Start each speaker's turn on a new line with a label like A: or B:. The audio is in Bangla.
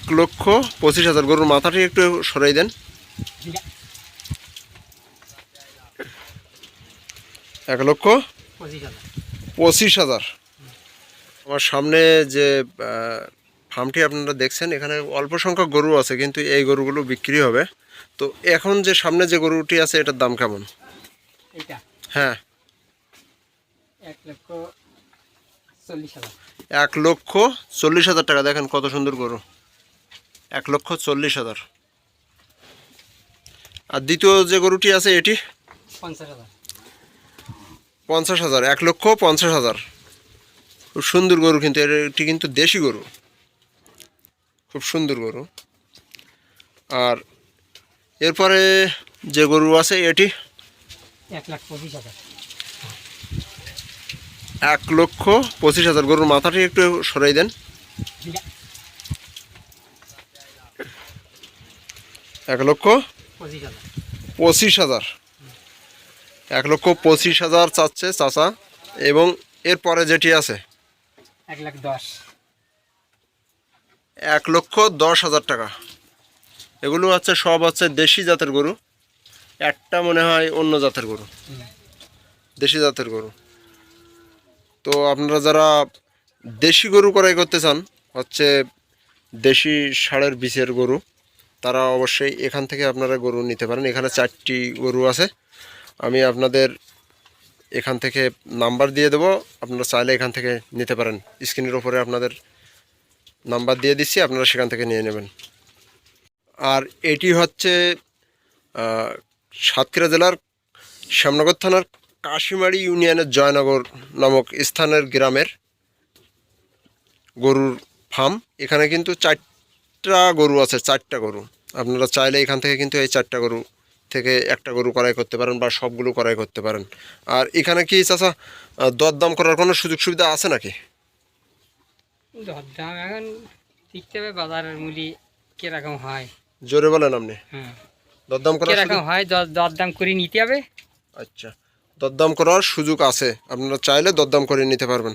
A: এক লক্ষ পঁচিশ হাজার। গরুর মাথাটি একটু সরাই দেন। এক লক্ষ
B: পঁচিশ হাজার।
A: আমার সামনে যে ফার্মটি আপনারা দেখছেন এখানে অল্প সংখ্যক গরু আছে কিন্তু এই গরুগুলো বিক্রি হবে। তো এখন যে সামনে যে গরুটি আছে এটার দাম কেমন? হ্যাঁ।
B: এক লক্ষ
A: এক লক্ষ চল্লিশ হাজার টাকা। দেখেন কত সুন্দর গরু। এক লক্ষ চল্লিশ হাজার। আর দ্বিতীয় যে গরুটি আছে এটি?
B: পঞ্চাশ হাজার।
A: পঞ্চাশ হাজার এক লক্ষ পঞ্চাশ হাজার। খুব সুন্দর গরু কিন্তু এর- এটি কিন্তু দেশি গরু। খুব সুন্দর গরু। আর এরপরে যে গরু আছে এটি?
B: এক লাখ পঁচিশ হাজার।
A: এক লক্ষ পঁচিশ হাজার। গরুর মাথাটি একটু সরাই দেন। এক লক্ষ
B: পঁচিশ হাজার।
A: এক লক্ষ পঁচিশ হাজার চাচ্ছে চাচা এবং এরপরে যেটি আছে?
B: এক লাখ দশ।
A: এক লক্ষ দশ হাজার টাকা। এগুলো হচ্ছে সব হচ্ছে দেশি জাতের গরু। একটা মনে হয় অন্য জাতের গরু। দেশি জাতের গরু। তো আপনারা যারা দেশি গরু ক্রয় করতে চান হচ্ছে দেশি ষাঁড়ের বীজের গরু তারা অবশ্যই এখান থেকে আপনারা গরু নিতে পারেন। এখানে চারটি গরু আছে। আমি আপনাদের এখান থেকে নাম্বার দিয়ে দেবো। আপনারা চাইলে এখান থেকে নিতে পারেন। স্ক্রিনের ওপরে আপনাদের নাম্বার দিয়ে দিচ্ছি, আপনারা সেখান থেকে নিয়ে নেবেন। আর এটি হচ্ছে সাতক্ষীরা জেলার শ্যামনগর থানার কাশিমারি ইউনিয়নের জয়নগর নামক স্থানের গ্রামের গরুর ফার্ম। এখানে কিন্তু চারটা গরু আছে চারটা গরু। আপনারা চাইলে এখান থেকে কিন্তু এই চারটা গরু থেকে একটা গরু ক্রয় করতে পারেন বা সবগুলো ক্রয় করতে পারেন। আর এখানে কি চাচা দরদাম করার কোনো সুযোগ সুবিধা আছে নাকি?
B: দরদাম এখন দেখতে হবে বাজারের মূল্য কীরকম হয়।
A: জোরে বলেন আপনি।
B: হ্যাঁ।
A: দরদাম করার
B: কীরকম হয় দরদাম করে নিতে হবে।
A: আচ্ছা। দরদাম করার সুযোগ আছে। আপনারা চাইলে দরদাম করে নিতে পারবেন।